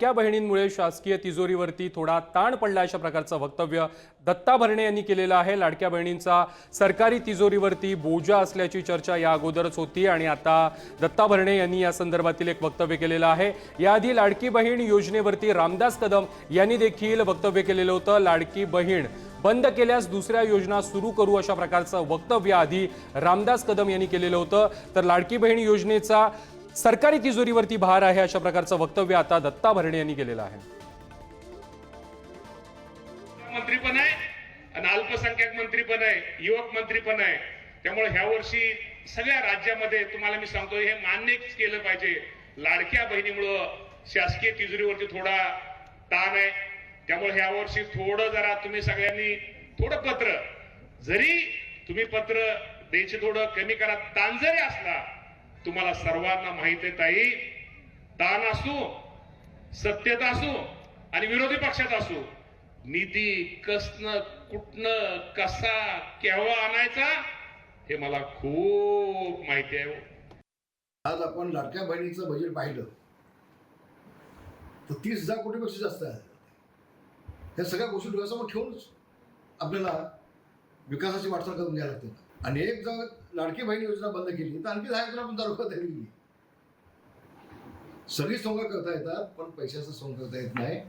लाडक्या बहिणींमुळे शासकीय तिजोरीवरती थोडा ताण पडला अशा प्रकारचं वक्तव्य दत्ता भरणे यांनी केलेलं आहे. लाडक्या बहिणींचा सरकारी तिजोरीवरती बोजा असल्याची चर्चा या अगोदरच होती आणि आता दत्ता भरणे यांनी या संदर्भातील एक वक्तव्य केलेलं आहे. याआधी लाडकी बहीण योजनेवरती रामदास कदम यांनी देखील वक्तव्य केलेलं होतं. लाडकी बहीण बंद केल्यास दुसऱ्या योजना सुरू करू अशा प्रकारचं वक्तव्य आधी रामदास कदम यांनी केलेलं होतं. तर लाडकी बहीण योजनेचा सरकारी तिजोरीवरती भार आहे अशा प्रकारचं वक्तव्य आता दत्ता भरणे यांनी केलेलं आहे. मंत्री पण आहे आणि अल्पसंख्याक मंत्री पण आहे युवक मंत्री पण आहे. त्यामुळे ह्या वर्षी सगळ्या राज्यामध्ये तुम्हाला मी सांगतो हे मान्य केलं पाहिजे. लाडक्या बहिणीमुळं शासकीय तिजोरीवरती थोडा ताण आहे. त्यामुळे ह्या वर्षी थोडं जरा तुम्ही सगळ्यांनी थोडं पत्र जरी तुम्ही पत्र द्यायचे थोडं कमी करा ताण जरी असला तुम्हाला सर्वांना माहीत आहे ताई. दान असू सत्यता असू आणि विरोधी पक्षात असू निधी कसनं कुठनं कसा केव्हा आणायचा हे मला खूप माहिती आहे हो. आज आपण लाडक्या बहिणीचं बजेट पाहिलं. तर तीस हजार कोटीपेक्षा जास्त आहे. ह्या सगळ्या गोष्टी डोळ्यासमोर ठेवूनच आपल्याला विकासाची वाटचाल करून घ्यायला लागते. आणि एक जर लाडकी बहीण योजना बंद केली तर आणखी दहा योजना पण चालू करता येईल सगळी सोंग करता येतात पण पैशाचा सोंग करता येत नाही.